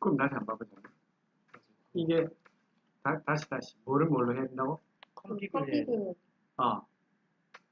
그럼 다시 한번 봐보자. 이게 다, 다시 다시 뭐를 뭘로 해야 된다고? 그 돼. 컴픽을 어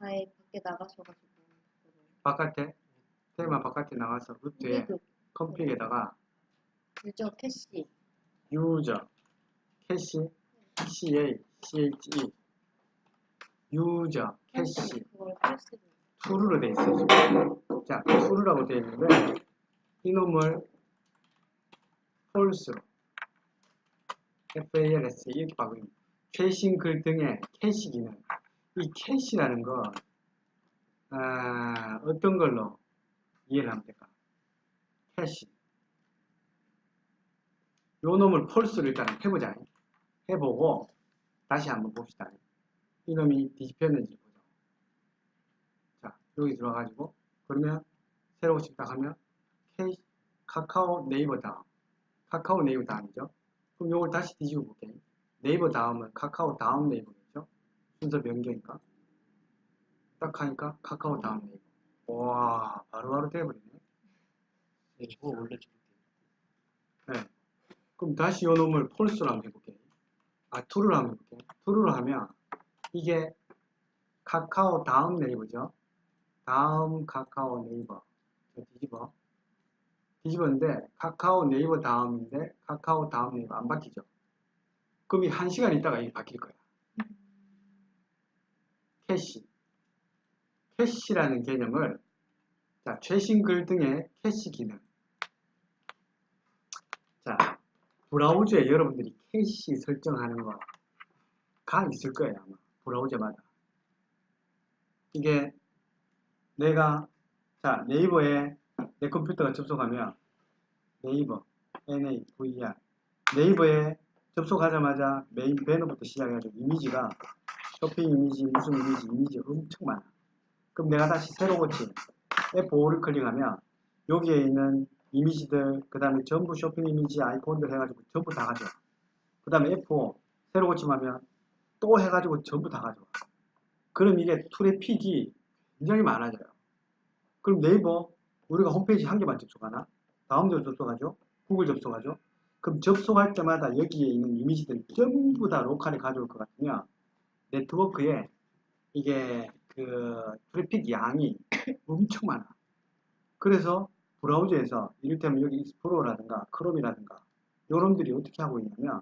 아예 밖에 나가셔가지고 바깥에 테마 바깥에 나가서 루트에 컴픽을 컴픽에다가 유저 캐시 유저 캐시 CA CHE 유저 캐시 투루로 돼 있어요. 지금. 자, 투루라고 되어 있는데 이놈을 폴스로 FALS 이렇게 바꾸는 최신 글 등의 캐시 기능. 이 캐시라는 거 아, 어떤 걸로 이해를 하면 될까? 캐시. 요 놈을 폴스로 일단 해보자. 해보고 다시 한번 봅시다. 이놈이 뒤집혔는지 보자. 자, 여기 들어가가지고, 그러면, 새로 집착하면, K, 카카오 네이버 다음. 카카오 네이버 다음이죠. 그럼 요걸 다시 뒤집어 볼게요. 네이버 다음은 카카오 다음 네이버겠죠? 순서 변경이니까. 딱 하니까 카카오 다음 네이버. 와, 바로바로 돼버리네. 네, 저거 원래 저렇게. 네. 그럼 다시 요 놈을 폴스로 한번 해볼게요. 아, 투를 한번 해볼게요. 투를 하면, 이게 카카오 다음 네이버죠. 다음 카카오 네이버. 자, 뒤집어. 뒤집었는데, 카카오 네이버 다음인데, 카카오 다음 네이버 안 바뀌죠. 그럼 이 한 시간 있다가 이게 바뀔 거야. 캐시. 캐시라는 개념을, 자, 최신 글 등의 캐시 기능. 자, 브라우저에 여러분들이 캐시 설정하는 거가 있을 거예요, 아마. 브라우저마다. 이게 내가, 자, 네이버에 내 컴퓨터가 접속하면 네이버, NAVR. 네이버에 접속하자마자 메인 배너부터 시작해가지고 이미지가 쇼핑 이미지, 무슨 이미지, 이미지 엄청 많아. 그럼 내가 다시 새로 고친 F5를 클릭하면 여기에 있는 이미지들, 그 다음에 전부 쇼핑 이미지 아이콘들 해가지고 전부 다 가져와. 그 다음에 F5 새로 고침하면 또 해가지고 전부 다 가져와. 그럼 이게 트래픽이 굉장히 많아져요. 그럼 네이버 우리가 홈페이지 한 개만 접속하나? 다음대로 접속하죠? 구글 접속하죠? 그럼 접속할 때마다 여기에 있는 이미지들이 전부 다 로컬에 가져올 것 같으면 네트워크에 이게 그 트래픽 양이 엄청 많아. 그래서 브라우저에서 이를테면 여기 익스플로러라든가 크롬이라든가 요놈들이 어떻게 하고 있냐면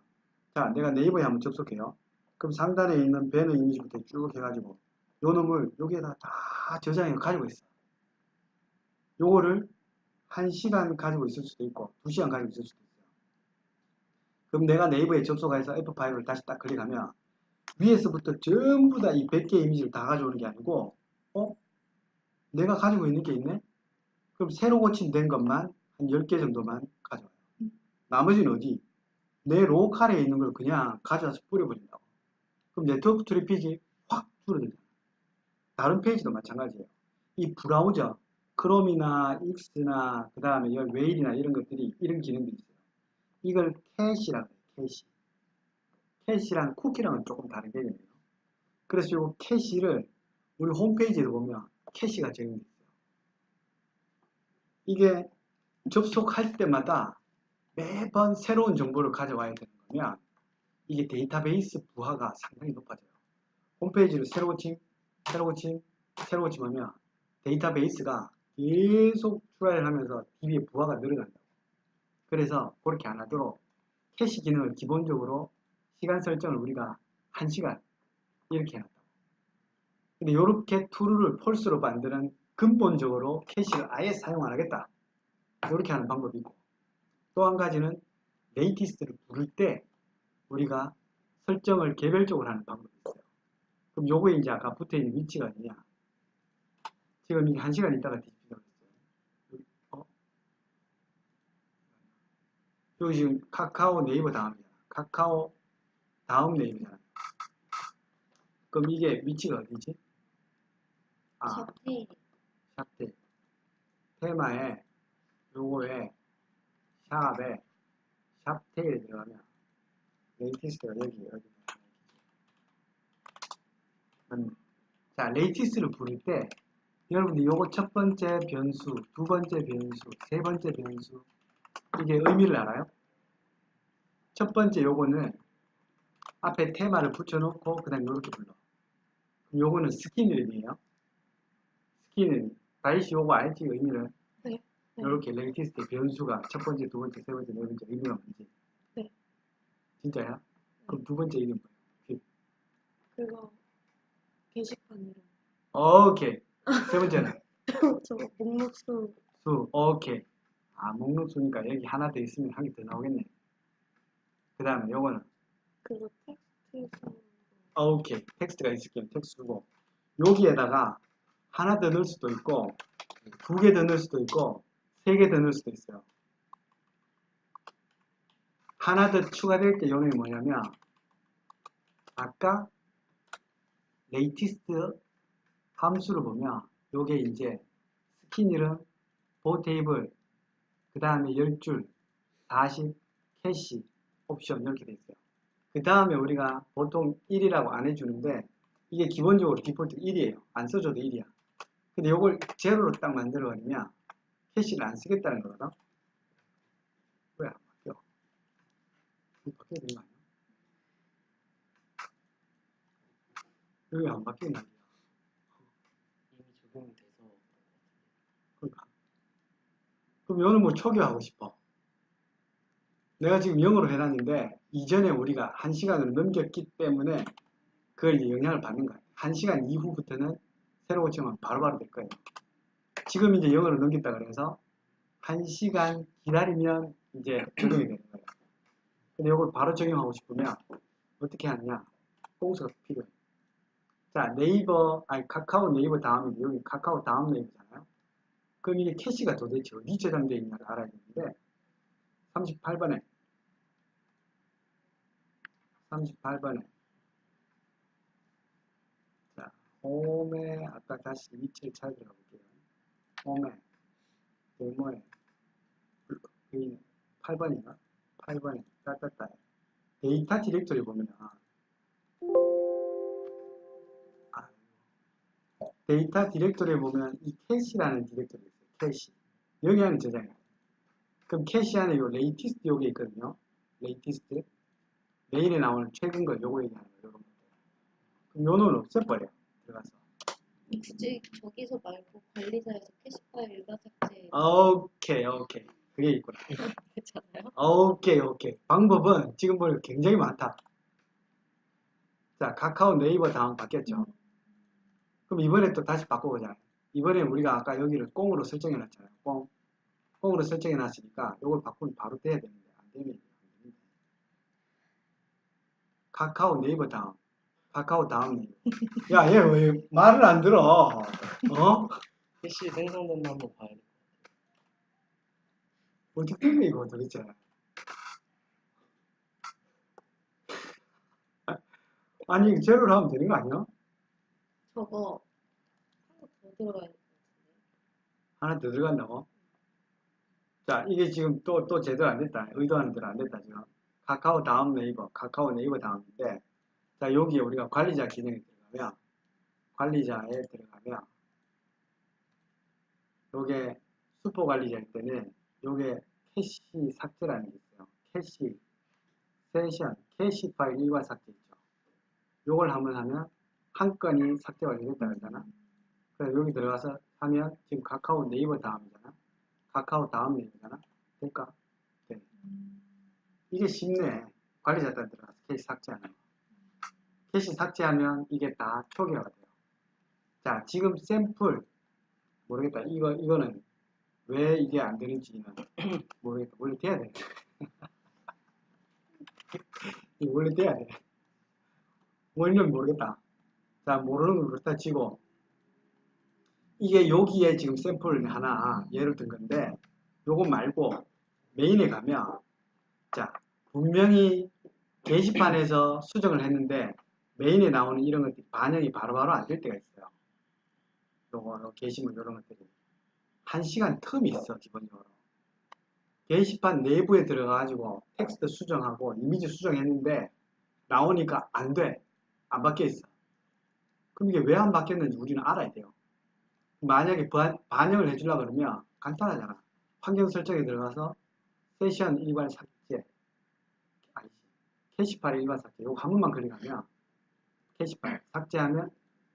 자 내가 네이버에 한번 접속해요. 그럼 상단에 있는 배너 이미지부터 쭉 해가지고 요 놈을 여기에다 다 저장해 가지고 있어. 요거를 1시간 가지고 있을 수도 있고 2시간 가지고 있을 수도 있어요. 그럼 내가 네이버에 접속해서 F5를 다시 딱 클릭하면 위에서부터 전부 다 이 100개 이미지를 다 가져오는 게 아니고 어? 내가 가지고 있는 게 있네? 그럼 새로 고침된 것만 한 10개 정도만 가져와요. 나머지는 어디? 내 로컬에 있는 걸 그냥 가져와서 뿌려버린다고. 그럼 네트워크 트래픽이 확 줄어들잖아. 다른 페이지도 마찬가지예요. 이 브라우저, 크롬이나 익스나 그 다음에 웨일이나 이런 것들이 이런 기능들이 있어요. 이걸 캐시라고 해요. 캐시. 캐시랑 쿠키랑은 조금 다른 개념이에요. 그래서 이 캐시를 우리 홈페이지에 보면 캐시가 적용돼 있어요. 이게 접속할 때마다 매번 새로운 정보를 가져와야 되는 거면 이게 데이터베이스 부하가 상당히 높아져요. 홈페이지를 새로 고침, 새로 고침, 새로 고침하면 데이터베이스가 계속 트라이를 하면서 DB의 부하가 늘어난다고. 그래서 그렇게 안 하도록 캐시 기능을 기본적으로 시간 설정을 우리가 1시간 이렇게 해놨다고. 근데 이렇게 툴을 폴스로 만드는 근본적으로 캐시를 아예 사용 안 하겠다. 이렇게 하는 방법이 있고 또 한 가지는 레이티스트를 부를 때 우리가 설정을 개별적으로 하는 방법이 있어요. 그럼 요거에 이제 아까 붙어있는 위치가 어디냐 지금 이게 한 시간 있다가 뒤집히라고 했어요. 어? 여기 지금 카카오 네이버 다음이잖아. 카카오 다음 네이버잖아. 그럼 이게 위치가 어디지? 아, 샵테일 샵ቴ 테마에 요거에 샵에 샵테일에 들어가면 레이티스트가 여기 어디 음, 자 레이티스트를 부를 때 여러분들 요거 첫 번째 변수 두 번째 변수 세 번째 변수 이게 의미를 알아요? 첫 번째 요거는 앞에 테마를 붙여놓고 그 다음에 이렇게 불러. 요거는 스킨이름이에요. 스킨이름. 다이씨 요거 알지 의미를? 네, 네. 이렇게 레이티스트 변수가 첫 번째, 두 번째, 세 번째, 네 번째 의미가 뭔지. 네. 진짜야? 그럼 두 번째 이름 뭐야? 그거 게시판 이름. 오케이. 세 번째는 저 목록수 수. 오케이. 아 목록 수니까 여기 하나 더 있으면 한 개 더 나오겠네. 그 다음에 요거는 그거 텍스트 오케이. 텍스트가 있을게요. 텍스트고 여기에다가 하나 더 넣을 수도 있고 두 개 더 넣을 수도 있고 세 개 더 넣을 수도 있어요. 하나 더 추가될 때 용이 뭐냐면 아까 레이티스트 함수를 보면 요게 이제 스킨 이름, 보 테이블, 그 다음에 10줄, 40, 캐시, 옵션 이렇게 돼 있어요. 그 다음에 우리가 보통 1이라고 안 해주는데 이게 기본적으로 디폴트 1이에요. 안 써줘도 1이야. 근데 요걸 제로로 딱 만들어 버리면 캐시를 안 쓰겠다는 거거든. 왜 안 바뀌어? 바뀌어야 되는 거 아니야? 여기 안 바뀌는 말이야. 이미 적용이 돼서 그러니까. 그럼 이거는 뭐 초기화하고 싶어. 내가 지금 영어로 해놨는데 이전에 우리가 한 시간을 넘겼기 때문에 그걸 영향을 받는 거야. 한 시간 이후부터는 새로 고치면 바로바로 될 거예요. 지금 이제 영어로 넘겼다 그래서 한 시간 기다리면 이제 적용이 되는 거예요. 근데 이걸 바로 적용하고 싶으면 어떻게 하느냐? 공수가 필요해. 자, 네이버, 아니, 카카오 네이버 다음인데 여기 카카오 다음 네이버잖아요. 그럼 이게 캐시가 도대체 어디 저장되어 있냐를 알아야 되는데 38번에 38번에 자 홈에 아까 다시 위치를 찾으러 볼게요 홈에 데모에 여기 8번인가? 8번에 따따따 데이터 디렉토리 보면 아, 데이터 디렉토리에 보면 이 캐시라는 디렉토리. 캐시. 여기 안에 저장해요. 그럼 캐시 안에 요 레이티스트 요게 있거든요. 레이티스트. 메일에 나오는 최근 거 요거 얘기하는 거 요런 거. 그럼 요는 없애버려. 들어가서. 굳이 저기서 말고 관리자에서 캐시 파일 일반 삭제 오케이, 오케이. 그게 있구나. 되잖아요. 오케이, 오케이. 방법은 지금 보니까 굉장히 많다. 자, 카카오 네이버 다음 바뀌었죠. 그럼 이번에 또 다시 바꿔보자. 이번에 우리가 아까 여기를 꽁으로 설정해 놨잖아요. 꽁. 꽁으로 설정해 놨으니까 이걸 바꾸면 바로 돼야 되는데 안 되면 안 됩니다. 카카오 네이버 다음. 카카오 다음 네이버. 야, 얘 왜 말을 안 들어? 어? 캐시 생성된 거 한번 봐야 돼. 어떻게 된 이거 도대체? 아니, 제로를 하면 되는 거 아니야? 저거 들어가야 될 것 같은데. 하나 더 들어간다고? 자, 이게 지금 또, 또 제대로 안 됐다. 의도하는 대로 안 됐다, 지금. 카카오 다음 네이버, 카카오 네이버 다음인데, 자, 여기에 우리가 관리자 기능에 들어가면, 관리자에 들어가면, 요게 슈퍼 관리자일 때는, 요게 캐시 삭제라는 게 있어요. 캐시, 세션, 캐시 파일 일괄 삭제 있죠. 요걸 한번 하면, 한 건이 삭제 완료됐다 그러잖아. 그래서 여기 들어가서 하면 지금 카카오 네이버 다음이잖아. 카카오 다음 네이버잖아. 될까? 돼. 이게 쉽네. 관리자 단 들어가서 캐시 삭제하는 거. 캐시 삭제하면 이게 다 초기화가 돼요. 자, 지금 샘플 모르겠다. 이거 이거는 왜 이게 안 되는지는 모르겠다. 원래 돼야 돼. 원래 돼야 돼. 원인은 모르겠다. 자, 모르는 걸 그렇다 치고 이게 여기에 지금 샘플 하나 예를 든 건데 요거 말고 메인에 가면 자 분명히 게시판에서 수정을 했는데 메인에 나오는 이런 것들이 반영이 바로바로 안 될 때가 있어요. 요거 요 게시물 이런 것들이 한 시간 텀이 있어 기본적으로 게시판 내부에 들어가가지고 텍스트 수정하고 이미지 수정했는데 나오니까 안 돼. 안 바뀌어 있어. 그럼 이게 왜 안 바뀌었는지 우리는 알아야 돼요. 만약에 반- 반영을 해주려고 그러면 간단하잖아. 환경 설정에 들어가서 세션 일괄 삭제. 아니, 캐시 파일 일반 삭제 요거 한 번만 클릭하면 캐시 파일 삭제하면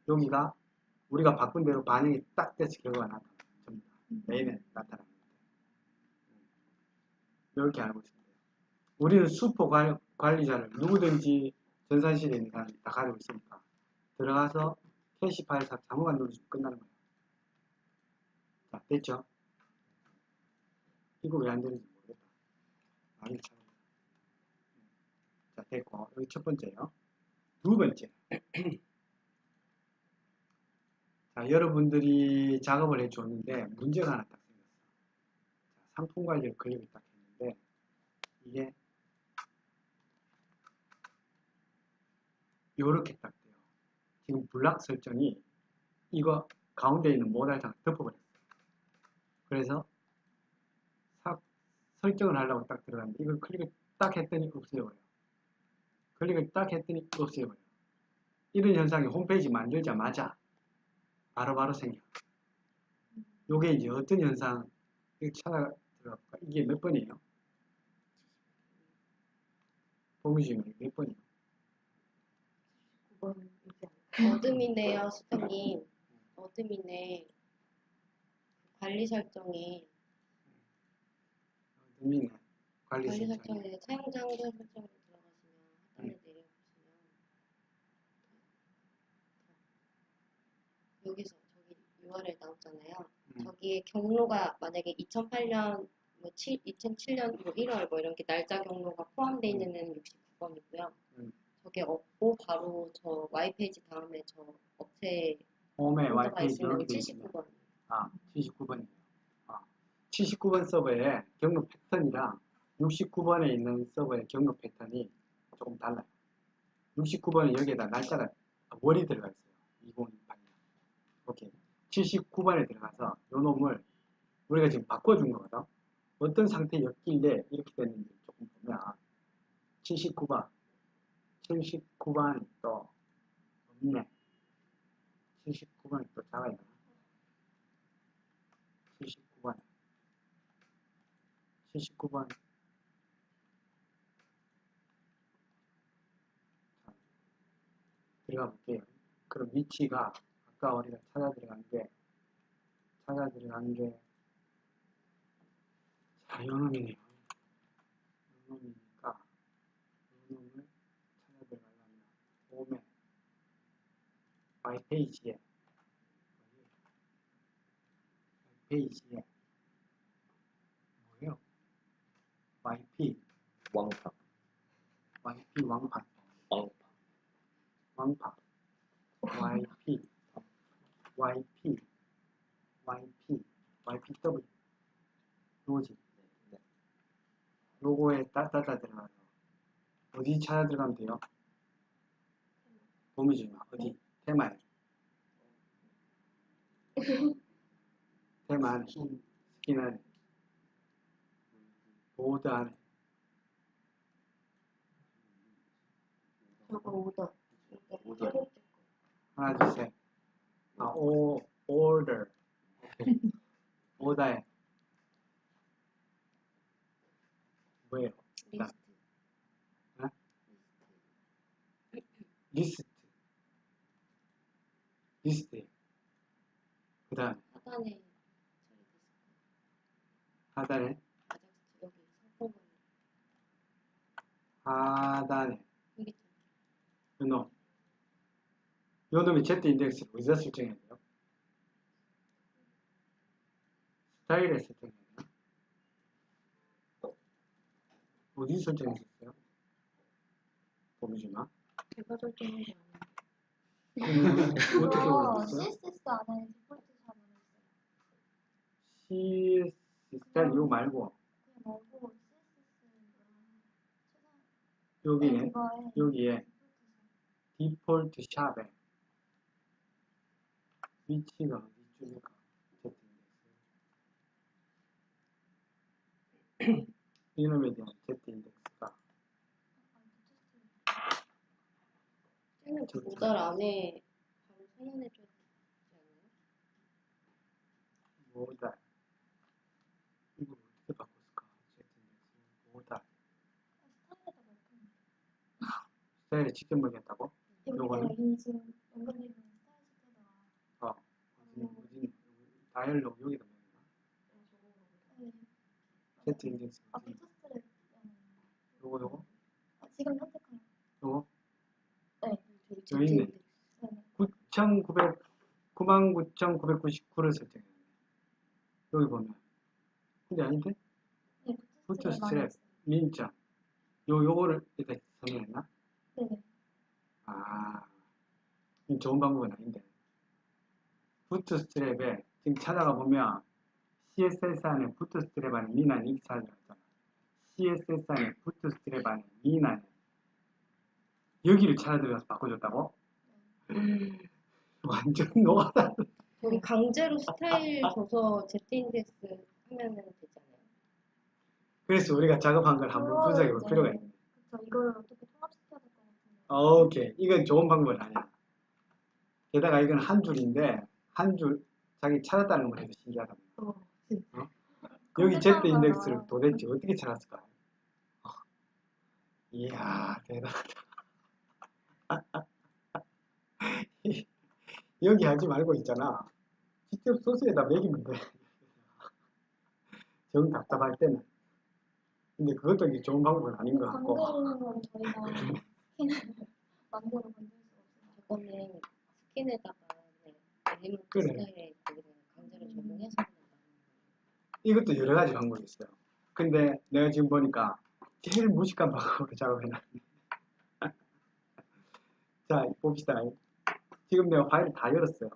여기가 우리가 바꾼 대로 반영이 딱 돼서 결과가 나타납니다. 메인에 나타납니다. 이렇게 알고 있습니다. 우리는 수포 관- 관리자를 누구든지 전산실에 있는 사람이 다 가지고 있으니까 들어가서 캐시 파일 삭제 한번만 누르시면 끝나는 거예요. 자, 됐죠? 이거 왜 안 되는지 모르겠다. 나중에 찾아보자. 자, 됐고. 여기 첫 번째요. 두 번째. 자, 여러분들이 작업을 해줬는데 문제가 하나 딱 생겼어. 자, 상품 관리를 클릭을 딱 했는데 이게 요렇게 딱 돼요. 지금 블락 설정이 이거 가운데 있는 모달상을 덮어버렸어요. 그래서 사- 설정을 하려고 딱 들어갔는데 이걸 클릭을 딱 했더니 없어져버려요. 클릭을 딱 했더니 없어져버려요. 이런 현상이 홈페이지 만들자마자 바로바로 생겨. 요게 이제 어떤 현상, 이거 찾아 들어볼까? 이게 몇 번이에요? 범위중에 몇 번이에요? 9번이지 않을까요? 어둠이네요, 수장님. 어둠이네. 관리 설정에 의미네. 관리 관리 설정. 설정에 사용자 한글 설정으로 들어가시면 하단에 음. 내려보시면 여기서 저기 URL 나왔잖아요. 음. 저기에 경로가 만약에 2008년 뭐 7, 2007년 뭐 1월 뭐 이런 게 날짜 경로가 포함되어 있는 애는 69번이고요. 음. 저게 없고 바로 저 Y 페이지 다음에 저 업체 홈에 이렇게 있습니다. 79번. 아, 79번이에요. 아, 79번 서버에 경로 패턴이랑 69번에 있는 서버의 경로 패턴이 조금 달라요. 69번은 여기에다 날짜가 아, 월이 들어가 있어요. 2028년. 오케이. 79번에 들어가서 요 놈을 우리가 지금 바꿔준 거거든. 어떤 상태였길래 이렇게 됐는지 조금 보면 79번, 79번이 또 없네. 79번이 또 작아 있나? 79번 79번. 자, 들어가 볼게요. 그럼 위치가 아까 우리가 찾아 들어간 게 찾아 들어간 게 자, 요놈이네요. 요놈이니까 요놈을 찾아 들어가려면 홈에 마이 페이지에 페이지에 뭐예요? YP 왕파. YP 왕판 왕파. 왕파. YP YP YP YPW 요지. 네. 요거에 따따따 들어가서 어디 찾아 들어가면 돼요? 봄이지 어디? 테마에. 테만 스키는 보드 안에 저거 오더. 오더. 하나 둘셋 아, 오, order. 오다에 뭐예요? 리스트. 어? 리스트. 리스트 그 다음 하단에 하단에 아작스 여기 상품 관리. 하단에. 요놈 요놈이 Z 인덱스를 어디다 설정해야 돼요? 스타일에 설정해야 돼요? 어디 설정했었어요? 보여주나? 제가 설정한 게 아니에요. 어떻게 이거 올렸어요? CSS 안에 디폴트 샵으로 있어요. CS 스타일 이거 말고 말고 여기에 이거에 여기에 디폴트 샵. 샵에 위치가 어디쯤일까? Z 인덱스 이놈에 대한 Z 인덱스가. 모달 안에 바로 선언해줘야 되지 않나요? 모달 이걸 어떻게 바꿨을까? Z 인덱스 모달 스타일에다 넣으면 스타일을 직접 먹였다고? 요거는? 어. 어디, 다이얼로 여기다 먹였나? 네. 세트 인덱스. 아 요거, 요거? 아, 지금 선택한 요거? 여기 있네. 제트 네네 9,900, 99,999를 설정했네. 여기 보면. 근데 아닌데? 네 부터 스트랩 민자. 요, 요거를 이렇게 선정했나? 네네 아, 이 좋은 방법은 아닌데. 부트스트랩에 지금 찾아가 보면 CSS 안에 부트스트랩 안에 미난이 이렇게 찾아있잖아. CSS 안에 부트스트랩 안에 미난이 여기를 찾아 들어가서 바꿔줬다고? 완전 노하다. 저기 강제로 스타일 줘서 제트 인덱스 하면은 되잖아요. 그래서 우리가 작업한 걸 한번 분석해 볼 네. 필요가 있네. 그쵸 이걸 어떻게 통합시켜야 될것 같은데 오케이. 이건 좋은 방법은 아니야. 게다가 이건 한 줄인데, 한 줄, 자기 찾았다는 걸 해도 신기하다. 어, 여기 Z 인덱스를 도대체 어떻게 찾았을까? 어. 이야, 대단하다. 여기 하지 말고 있잖아. 직접 소스에다 매기면 돼. 정 답답할 때는. 근데 그것도 이제 좋은 방법은 아닌 것 같고. 관계는 저희가 맘대로 건들 수 없어요 저거는 스킨에다가 네, 엘리먼트 그래. 스타일에 거기다 강제로 적용해서 하는 이것도 여러 가지 방법이 있어요. 근데 내가 지금 보니까 제일 무식한 방법으로 작업해놨네. 자, 봅시다. 지금 내가 파일을 다 열었어요.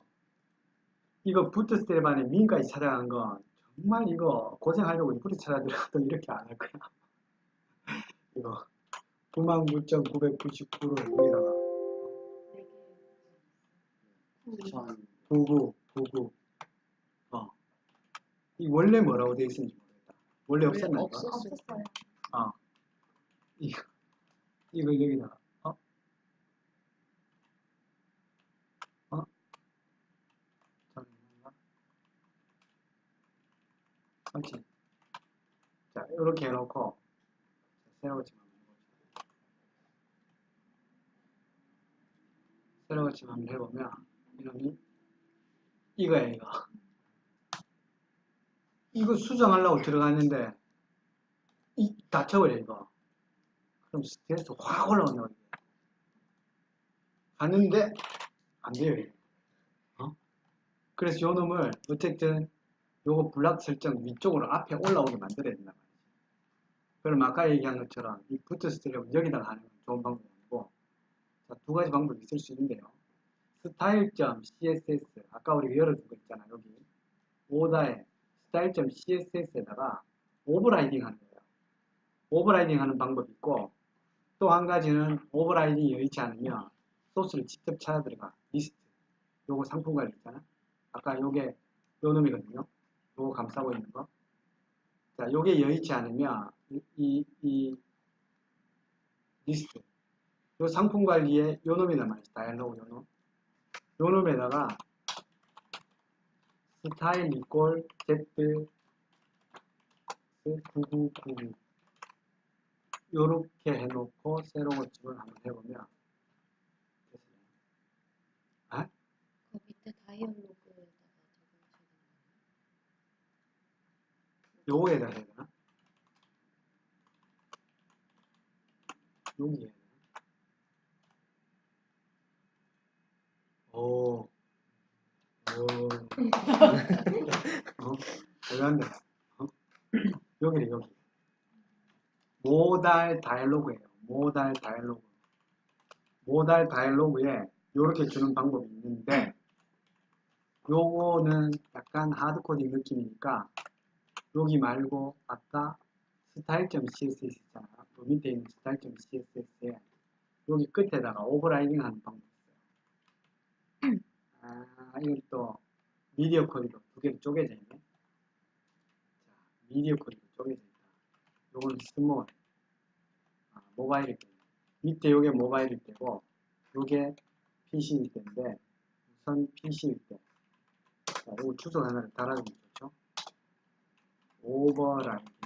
이거 부트스트랩 안에 민까지 찾아간 건 정말 이거 고생하려고 이쁘게 찾아들어도 이렇게 안 할 거야. 이거 99,999를 여기다가 천 99, 99. 어. 이 원래 뭐라고 되어 있는지 모르겠다. 원래 없었나? 이거? 없었어요. 없었어요 이거, 이걸 여기다가, 어? 어? 잠깐만. 그렇지. 자, 이렇게 해놓고, 새로 해보자. 새로 한번 해보면, 이놈이, 이거야, 이거. 이거 수정하려고 들어갔는데, 이, 다쳐버려, 이거. 그럼 스트레스 확. 이게. 갔는데 안 돼요. 이게. 어? 그래서 요 놈을 어쨌든 요거 블락 설정 위쪽으로 앞에 올라오게 만들어야 말이지. 그럼 아까 얘기한 것처럼 이 부트 스트랩을 여기다가 하는 건 좋은 방법이 아니고 자, 두 가지 방법이 있을 수 있는데요. style.css 아까 우리가 열어둔 거 있잖아 여기. 오다에 style.css에다가 오버라이딩 하는 거예요. 오버라이딩 하는 방법이 있고 또 한 가지는 오버라이딩이 여의치 않으면 소스를 직접 찾아 들어가. 리스트. 요거 상품 관리 있잖아. 아까 요게 요 놈이거든요. 요거 감싸고 있는 거 자 요게 여의치 않으면 이, 이, 이 리스트. 요 상품 관리에 요 놈이란 말이지 다이얼로그 요놈 요 놈에다가 스타일 이꼴 z 9999 요렇게 해놓고 새로 고침을 한번 해보면 됐어요. 그 밑에 다이얼로그에다가 적용하셔야 되는 요거에다 해야 되나? 여기 해야 되나? 오, 오, 어? 대단한데, 어? 여기래 여기. 모달 다이얼로그예요. 모달 다이얼로그. 모달 다이얼로그에 요렇게 주는 방법이 있는데 요거는 약간 하드코딩 느낌이니까 여기 말고 아까 스타일.css 있잖아. 그 밑에 있는 스타일.css에 여기 끝에다가 오버라이딩 하는 있어요. 아, 이건 또 미디어 코드로 두 개로 쪼개져 있네. 자, 미디어 코드로 쪼개져 있다. 요거는 스몰. 아, 모바일일 때. 밑에 요게 모바일일 때고, 요게 PC일 때인데, 우선 PC일 때. 자, 요거 주소 하나를 달아주면 좋죠. 오버라이딩.